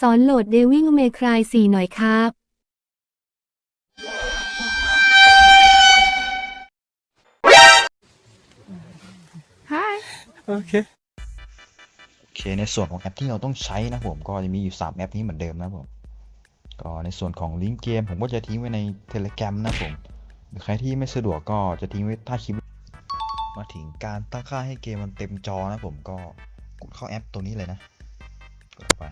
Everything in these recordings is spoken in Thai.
สอนโหลด Devil May Cry 4หน่อยครับ โอเค โอเค ในส่วนของแอปที่เราต้องใช้นะผมก็จะมีอยู่ 3 แอปนี้เหมือนเดิมนะผม ก็ในส่วนของลิงก์เกม ผมก็จะทิ้งไว้ใน Telegram นะผมหรือใครที่ไม่สะดวกก็จะทิ้งไว้ใต้คลิป มาถึงการตั้งค่าให้เกมมันเต็มจอนะผมก็กดเข้าแอปตัวนี้เลยนะ กดเข้าไป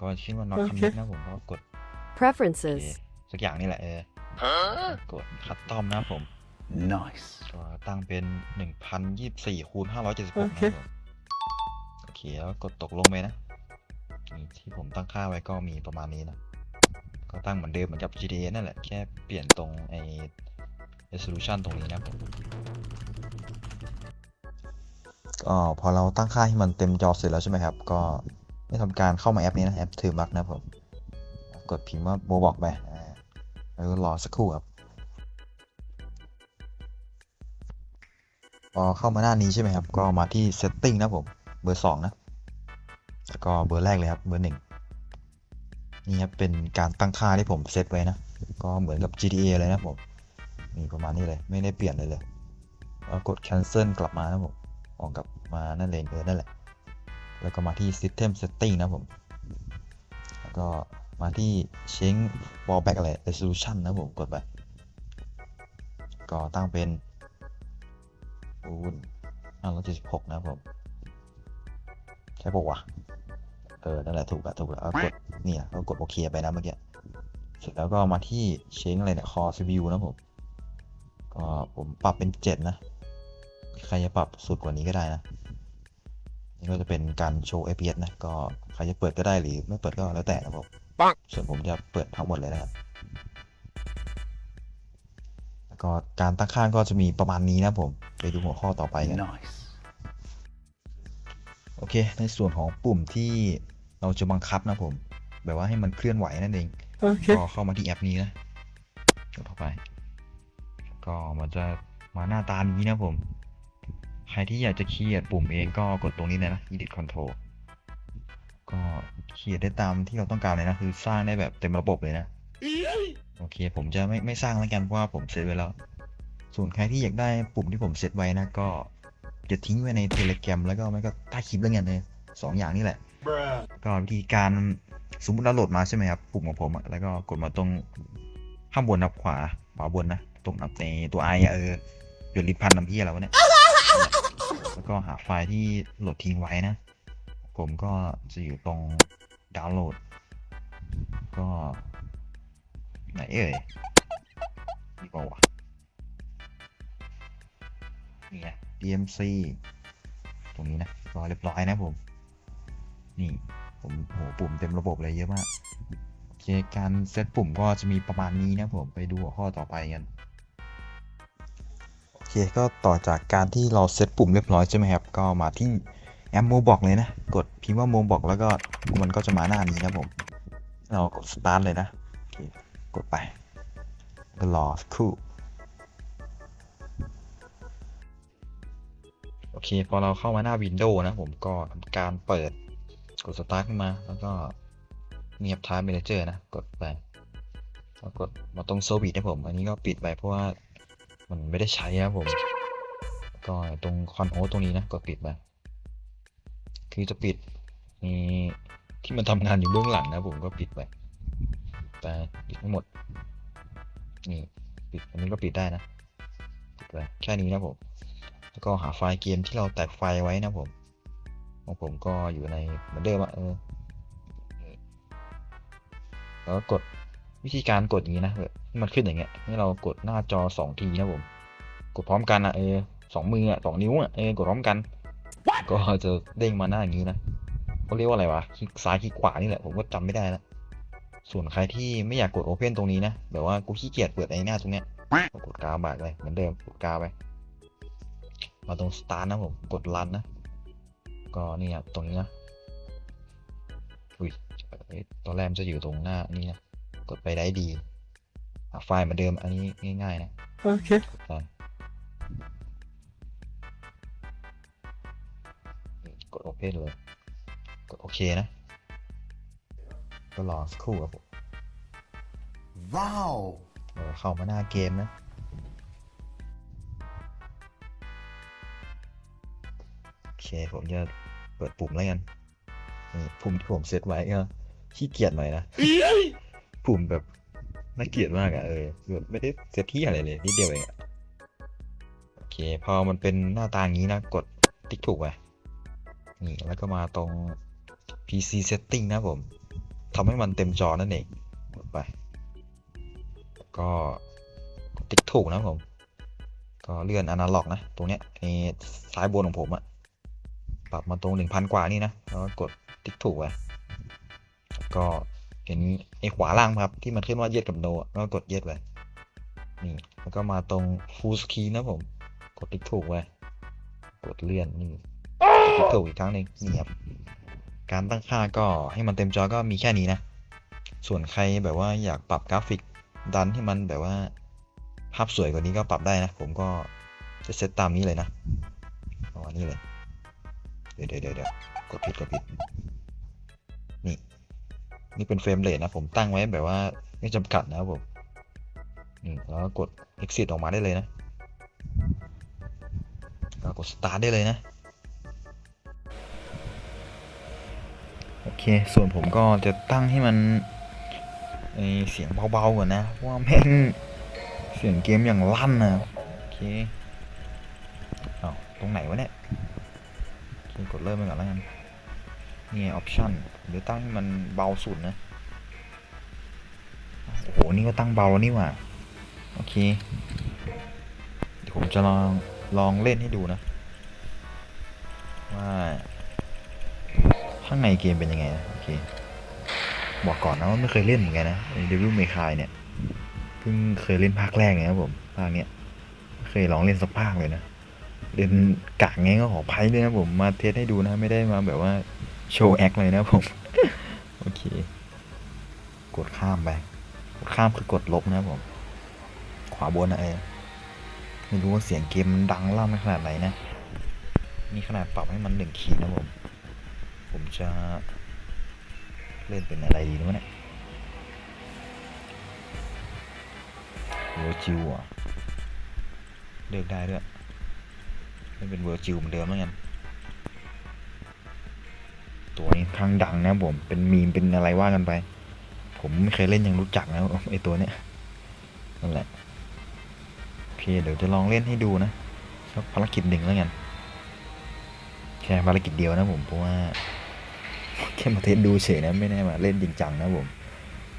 ก็ชื่อว่า not โอเค commit นะผมก็กดโอเค Preferences. สักอย่างนี่แหละเออกดคัตตอมนะผม Nice. ก็ตั้งเป็น 1024คูณ576โอนะเคผมโอเคแล้วกดตกลงไปนะนี่ที่ผมตั้งค่าไว้ก็มีประมาณนี้นะ ก็ตั้งเหมือนเดิมเหมือนกับ GTA นั่นแหละ แค่เปลี่ยนตรงไอ้ resolution ตรงนี้นะผมก็พอเราตั้งค่าให้มันเต็มจอเสร็จแล้วใช่ไหมครับ ก็ ได้ทำการเข้ามาแอปนี้นะแอป t ือมักนะผม กดพิมพ์ว่าโบบอกไปแล้วรอสักครู่ครับพอเข้ามาหน้านี้ใช่ไหมครับ ก็มาที่ setting นะผม เบอร์ 2 นะ แล้วก็เบอร์แรกเลยครับ เบอร์ 1 นี่ครับ เป็นการตั้งค่าที่ผมเซตไว้นะ ก็เหมือนกับ GTA เลยนะผมมีประมาณนี้เลย ไม่ได้เปลี่ยนเลยเลยแล้วกด cancel กลับมานะผม ออกกลับมานั่นเองเออนั่นแหละ แล้วก็มาที่ system setting นะผม แล้วก็มาที่ change fallback อะไร resolution นะผม กดไป ก็ตั้งเป็นคูณห้าร้อยเจ็ดสิบหกนะผม ใช่ปะวะ เออ นั่นแหละถูกอะถูกแล้วก็กดเนี่ยก็กดโอเคไปนะเมื่อกี้ เสร็จแล้วก็มาที่เชงอะไรเนี่ยคอ CPU นะผม ก็ผมปรับเป็นเจ็ดนะ ใครจะปรับสุดกว่านี้ก็ได้นะ นี่ก็จะเป็นการโชว์ FPS นะ ก็ใครจะเปิดก็ได้หรือไม่เปิดก็แล้วแต่นะผมส่วนผมจะเปิดทั้งหมดเลยนะครับแล้วก็การตั้งค่าก็จะมีประมาณนี้นะผมไปดูหัวข้อต่อไปกัน Nice. โอเค ในส่วนของปุ่มที่เราจะบังคับนะผม แบบว่าให้มันเคลื่อนไหวนั่นเอง Okay. ก็เข้ามาที่แอปนี้นะกดเข้าไป ก็มันจะมาหน้าตานี้นะผม ใครที่อยากจะเคลียร์ปุ่มเองก็กดตรงนี้เลยนะ edit control ก็เคลียร์ได้ตามที่เราต้องการเลยนะ คือสร้างได้แบบเต็มระบบเลยนะ โอเค ผมจะไม่ไม่สร้างแล้วกันเพราะว่าผมเซตไว้แล้ว ส่วนใครที่อยากได้ปุ่มที่ผมเซตไว้นะ ก็จะทิ้งไว้ใน Telegram แล้วก็ไม่ก็ใต้คลิปแล้วกันเลยสองอย่างนี่แหละ ก็วิธีการสมมติเราโหลดมาใช่ไหมครับ ปุ่มของผมอะแล้วก็กดมาตรงข้างบนนับขวาขวาบนนะ ตรงนับในตัวไอเออหยุดลิดพันน้ำพี่อะไรวะเนี่ย แล้วก็หาไฟล์ที่โหลดทิ้งไว้นะ ผมก็จะอยู่ตรงดาวน์โหลด ก็ ไหนเอ่ยนี่เปล่าวะนี่ไง DMC ตรงนี้นะก็เรียบร้อยนะผม นี่ผมโหปุ่มเต็มระบบเลยเยอะมากโอเคการเซตปุ่มก็จะมีประมาณนี้นะผมไปดูหัวข้อต่อไปกัน เคก็ต่อจากการที่เราเซตปุ่มเรียบร้อยใช่ไหมครับ ก็มาที่แอปโมบอกเลยนะ กดพิมพ์ว่าโมบอกแล้วก็มันก็จะมาหน้านี้นะผม เรากด start เลยนะโอเคกดไปก็รอสักครู่โอเค พอเราเข้ามาหน้า Windows นะผมก็ทำการเปิดกด Start ขึ้นมา แล้วก็เงียบท้าย Manager นะ กดไปแล้วกดมาตรง Service นะผม อันนี้ก็ปิดไปเพราะว่า มันไม่ได้ใช้นะผม ก็ตรงคอนโฮตรงนี้นะก็ปิดไปคือจะปิดมีที่มันทำงานอยู่เบื้องหลังนะผมก็ปิดไปแต่ปิดไม่หมด นี่ปิดอันนี้ก็ปิดได้นะปิดไปแค่นี้นะผม แล้วก็หาไฟล์เกมที่เราแตกไฟล์ไว้นะผมของผมก็อยู่ในเหมือนเดิมอะเออแล้วกดวิธีการกดอย่างนี้นะเออ มันขึ้นอย่างเงี้ยให้เรากดหน้าจอสองทีนะผม กดพร้อมกันอะเออสองมืออะสองนิ้วอะเออกดพร้อมกัน ก็จะเด้งมาหน้าอย่างนี้นะเขาเรียกว่าอะไรวะคลิกซ้ายคลิกขวานี่แหละผมก็จำไม่ได้แล้วส่วนใครที่ไม่อยากกด Open ตรงนี้นะแบบว่ากูขี้เกียจเปิดไอ้หน้าตรงเนี้ยก็กดกาบาทเลยเหมือนเดิมกดกาไปมาตรง start นะผมกด run นะ ก็นี่ครับตรงนี้นะอุ้ยเอ๊ะตอนแรกมันจะอยู่ตรงหน้านี่นะกดไปได้ดีหา ไฟล์เหมือนเดิมอันนี้ง่ายๆนะ Okay. กดไปนี่กด open เลย กดโอเคนะ ก็รอสักครู่ครับผม Wow! เออเข้ามาหน้าเกมนะโอเคผมจะเปิดปุ่มแล้วกันนี่ปุ่มที่ผมเซตไว้ก็ขี้เกียจหน่อยนะ ปุ่มแบบ น่าเกลียดมากอะเออแบบไม่ได้เซตที่อะไรเลยนิดเดียวเองอะโอเค พอมันเป็นหน้าต่างนี้นะ กดติ๊กถูกไปนี่แล้วก็มาตรง PC setting นะผมทำให้มันเต็มจอนั่นเองกดไปก็ติ๊กถูกนะผม ก็เลื่อนอนาล็อกนะ ตรงเนี้ยในซ้ายบนของผมอะปรับมาตรงหนึ่งพันกว่านี่นะ แล้วก็กดติ๊กถูกไว้ก็ เห็นไอ้ขวาล่างครับ ที่มันขึ้นว่าเย็ดกับโนอะก็กดเย็ดไว้นี่แล้วก็มาตรง full screen นะผม กดติ๊กถูกไว้กดเลื่อนนี่กดติ๊กถูกอีกครั้งหนึ่งนี่ครับการตั้งค่าก็ให้มันเต็มจอก็มีแค่นี้นะ ส่วนใครแบบว่าอยากปรับกราฟิกดันให้มันแบบว่า ภาพสวยกว่านี้ก็ปรับได้นะ ผมก็จะเซตตามนี้เลยนะประมาณนี้เลย เดี๋ยวเดี๋ยวเดี๋ยวกดผิดกดผิด นี่เป็นเฟรมเรทนะ ผมตั้งไว้แบบว่าไม่จำกัดนะครับผมนี่แล้วก็กด exit ออกมาได้เลยนะแล้วกด start ได้เลยนะ โอเค ส่วนผมก็จะตั้งให้มันเสียงเบาๆก่อนนะเพราะว่าแม่งเสียงเกมอย่างลั่นนะโอเคเอาตรงไหนวะเนี่ยกดเริ่มไปก่อนแล้วกัน นี่ออปชั่นเดี๋ยวตั้งให้มันเบาสุดนะ โอ้โห นี่ก็ตั้งเบาแล้วนี่หว่า โอเค เดี๋ยวผมจะลอง ลองเล่นให้ดูนะ ว่า ข้างในเกมเป็นยังไงนะ โอเค บอกก่อนนะว่าไม่เคยเล่นเหมือนกันนะเดวิลเมคายเนี่ย เพิ่งเคยเล่นภาคแรกเลยครับผม ภาคเนี้ย เคยลองเล่นสักภาคเลยนะเล่นกากไงก็ขออภัยด้วยนะผมมาเทสให้ดูนะ ไม่ได้มาแบบว่า โชว์แอคเลยนะผม โอเค กดข้ามไป กดข้ามคือกดลบนะผม ขวาบนนะเออไม่รู้ว่าเสียงเกมมันดังลั่นขนาดไหนนะ นี่ขนาดปรับให้มันหนึ่งขีดนะผม ผมจะเล่นเป็นอะไรดีนะวะเนี่ยเวอร์จิวอะเลือกได้ด้วยเล่นเป็นเวอร์จิวเหมือนเดิมแล้วกัน ตัวนี้ข้างดังนะผม เป็นมีมเป็นอะไรว่ากันไป ผมไม่เคยเล่นยังรู้จักนะไอตัวเนี้ยนั่นแหละโอเคเดี๋ยวจะลองเล่นให้ดูนะสักภารกิจหนึ่งแล้วกันแค่ภารกิจเดียวนะผมเพราะว่าแค่มาเทสดูเฉยนะไม่ได้มาเล่นจริงจังนะผม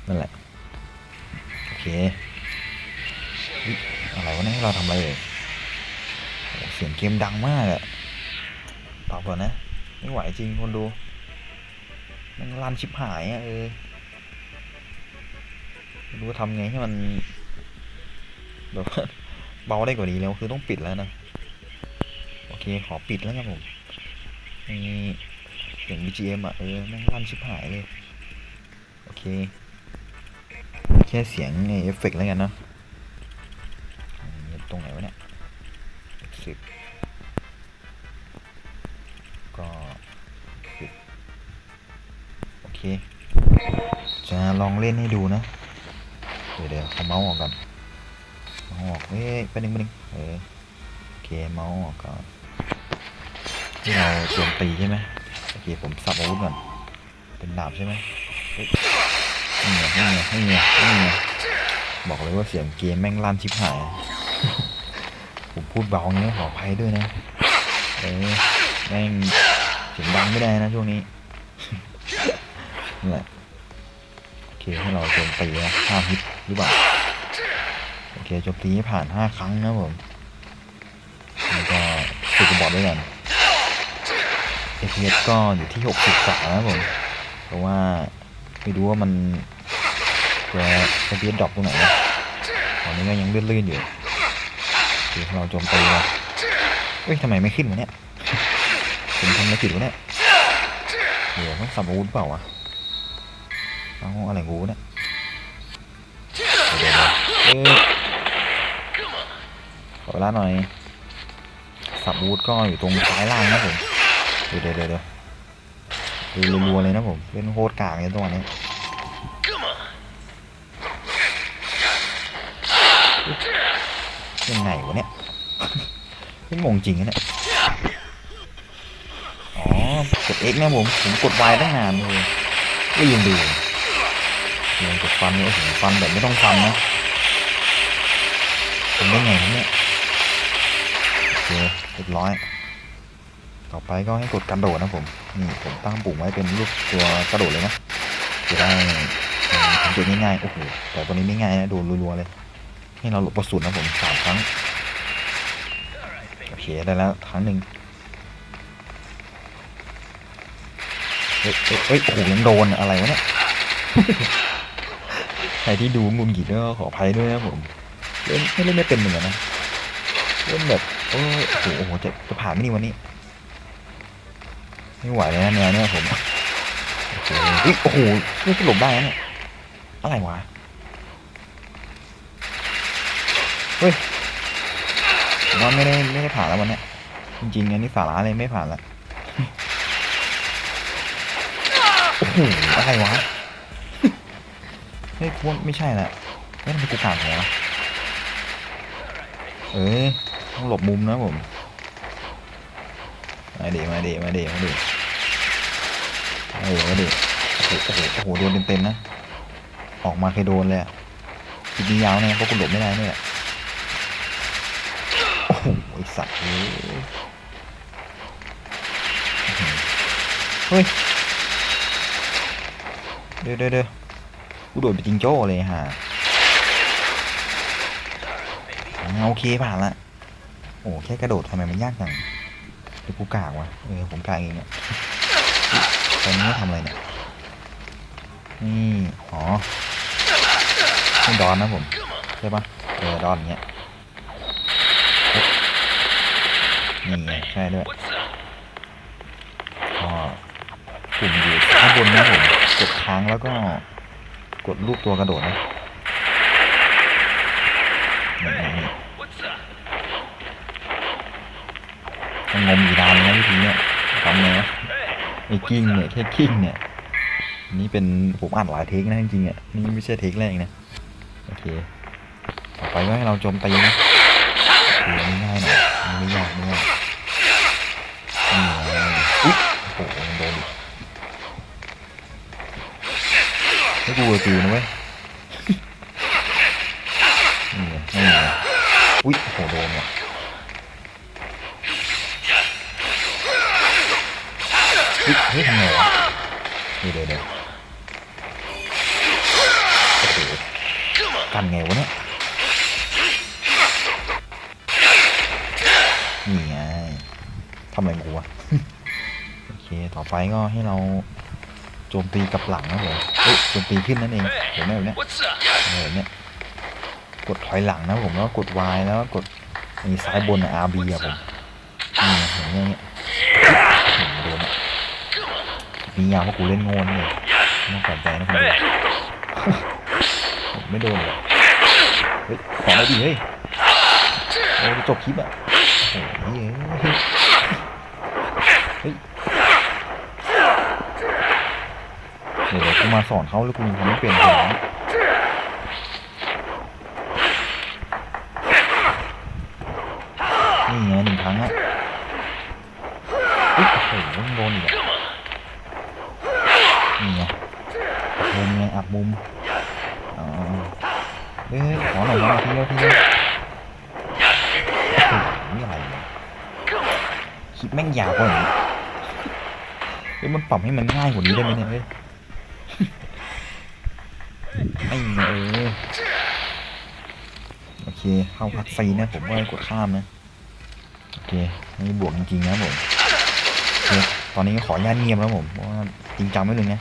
นั่นแหละโอเคอะไรวะเนี่ยเราทำอะไรเลยเสียงเกมดังมากอะปรับก่อนนะ ไม่ไหวจริงคนดู มันรันชิบหายอะเออรู้ทำไงให้มันแบบเบาได้กว่านี้แล้วคือต้องปิดแล้วนะ โอเคขอปิดแล้วครับผมนี่เสียง BGM อะเออแม่งลั่นชิบหายเลย โอเค แค่เสียงเอฟเฟกต์แล้วกันเนาะตรงไหนวะเนี่ยสิบ เค จะลองเล่นให้ดูนะ เดี๋ยวเดี๋ยวเอาเมาส์ออกก่อนเมาส์ออกเฮ้ยไปบนึงไปบนึงเออโอเคเมาส์ออกก่อนที่เราโจมตีใช่ไหมโอเคผมสับอาวุธก่อน เป็นดาบใช่ไหมเฮ้ยนี่ไงนี่ไงนี่ไงนี่ไงบอกเลยว่าเสียงเกมแม่งลั่นชิบหาย ผมพูดเบาอย่างนี้ขออภัยด้วยนะ เออแม่งเสียงดังไม่ได้นะช่วงนี้ นี่แหละโอเคให้เราโจมตีนะห้าฮิตหรือเปล่าโอเคโจมตีให้ผ่านห้าครั้งนะผมแล้วก็ฝึกบอดด้วยกัน FPS ก็อยู่ที่60กว่ามนะผมเพราะว่าไม่รู้ว่ามันจะ FPS ดรอปตรงไหนนะตอนนี้ก็ยังลื่นๆอยู่คือเราโจมตีนะเอ้ยทำไมไม่ขึ้นวะเนี่ยผมทำอะไรผิดวะเนี่ยเดี๋ยวต้องสับอาวุธเปล่าวะ เอาอะไรกูเนี่ยขอเวลาหน่อย สับบูดก็อยู่ตรงซ้ายล่างนะผมเดี๋ยวเดี๋ยวเดี๋ยวรัวเลยนะผมเป็นโคตรกากเลยตัวนี้ยังไงวะเนี่ยไม่งงจริงนะเนี่ยอ๋อกด X นะผม ผมกด Y ตั้งนานเลยก็ยืนดู ยังกดฟันเนี่ยโอ้โหฟันแบบไม่ต้องฟันนะทำได้ไงครับเนี่ยโอเคเรียบร้อย ต่อไปก็ให้กดกระโดดนะผมนี่ผมตั้งปุ่มไว้เป็นรูปตัวกระโดดเลยนะจะได้ทำจุดง่ายๆโอ้โหแต่ตัวนี้ไม่ง่ายนะโดนรัวๆเลย ให้เราหลบกระสุนนะผมสามครั้งโอเคได้แล้วครั้งหนึ่งเฮ้ยเฮ้ยเฮ้ยโอ้โหยังโดนอะไรวะเนี่ย ใครที่ดูมุนกิดก็ขออภัยด้วยนะผมเล่นไม่เล่นไม่เป็นเหมือนกันนะเล่นแบบโอ้โหจะจะผ่านไหมนี่วันนี้ไม่ไหวเลยนะแนวเนี้ยผมโอ้โหนี่ก็หลบได้นะเนี่ยอะไรวะเฮ้ยว่าไม่ได้ไม่ได้ผ่านแล้ววันเนี้ยจริงๆอันนี้สาระเลยไม่ผ่านละโอ้โหอะไรวะ เฮ้ยพวกไม่ใช่ละเฮ้ยทำไมกูขาดหัวเอ้ยต้องหลบมุมนะผม มาเดมาเดมาเดมาเดเออมาเดโอ้โหโอ้โหโอ้โหโดนเต็มๆนะ ออกมาเคยโดนเลยอะคิดนี้ยาวแน่เพราะกูหลบไม่ได้เนี่ยโอ้โหไอสัตว์เฮ้ยเดี๋ยวเดี๋ยว โดดไปจิงโจ้เลยฮะโอเคผ่านละ โอ้แค่กระโดดทำไมมันยากจังเดี๋ยวกูกากวะ เออผมกากเองเนี่ยตอนนี้ทำอะไรเนี่ย นี่ อ๋อนี่ดอนนะผม ใช่ปะเออดอนเงี้ย นี่ไงใช่ด้วยก็ปุ่มอยู่ข้างบนนะผมกดค้างแล้วก็ กดรูปตัวกระโดดนะนี่นี่นี่มันงมอยู่นานนะวิธีเนี่ยทำไงวะไอ้กิ้งเนี่ยแค่กิ้งเนี่ยนี่เป็นผมอ่านหลายเทคนะจริงๆอะนี่ไม่ใช่เทคแรกนะโอเคต่อไปก็ให้เราโจมตีนะโอเคอันนี้ง่ายหน่อยอันไม่ยากไม่ยากนี่ไงอุ๊ยโอ้โหมันโดนอีก ไม่กูจะตีนะเว้ยนี่ไงนี่ไงอุ๊ยโหโดนว่ะเฮ้ยเฮ้ยทำไงวะเดี๋ยวเดี๋ยวเดี๋ยวโอ้โหกันไงวะเนี่ยนี่ไงทำอะไรกูวะโอเค ต่อไปก็ให้เรา โจมตีกับหลังนะผมเฮ้ยโจมตีขึ้นนั่นเองเห็นไหมแบบเนี้ย What's up? เนี่ยกดถอยหลังนะผมแล้วกด Y แล้วกดมีซ้ายบนอะ RB อะผมนี่เห็นไหมเนี่ยเห็นโดนมียาวว่ากูเล่นโงนเลยไม่ต้องแปลกใจนะคุณดู Hey! ผมไม่โดนหรอกเฮ้ยขอมาดิเฮ้ยโอ้ยจบคลิปอะโอ้ยเฮ้ย เดี๋ยวกูมาสอนเขาแล้วกูยังทำไม่เป็นเลยนะนี่ไงหนึ่งครั้งอะเฮ้ยโอ้โหมันโดนอีกอะนี่ไงอับมุมไงอับมุมอ๋อเฮ้ยขอหน่อยน่ยทีเดียวทีเดียวโอ้โหนี่อะไรเนี่ยคลิปแม่งยาวกว่านี้เฮ้ยมันปรับให้มันง่ายกว่านี้ได้ไหมเนี่ยเฮ้ย ไม่เออโอเคเข้าพักซีนะผมว่ากดข้ามนะโอเคนี่บวกจริงๆนะผมตอนนี้ขออนุญาตเงียบแล้วผมเพราะว่าจริงจังไม่เลยนะ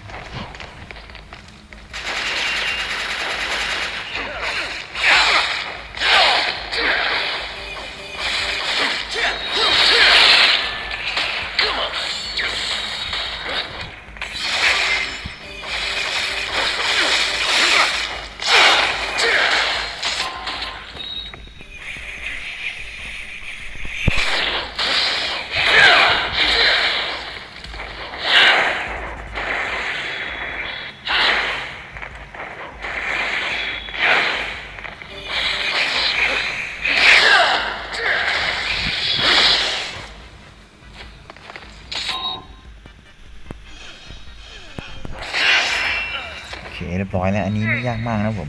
เรียบร้อยแล้ว อันนี้ไม่ยากมากนะผม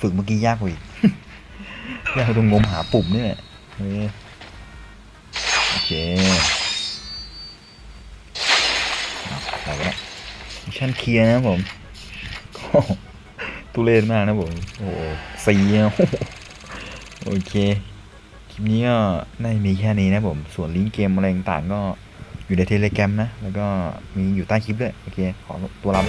ฝึกเมื่อกี้ยากกว่าอีกยากตรงงมหาปุ่มนี่แหละโอเคเอาล้วมิชชั่นเคลียร์นะผมตุเรศมากนะผม โอ้โหสีอะโอเคคลิปนี้ก็น่าจะมีแค่นี้นะผม ส่วนลิงก์เกมอะไรต่างๆก็อยู่ในเทเลแกรมนะ แล้วก็มีอยู่ใต้คลิปด้วย โอเค ขอตัวลา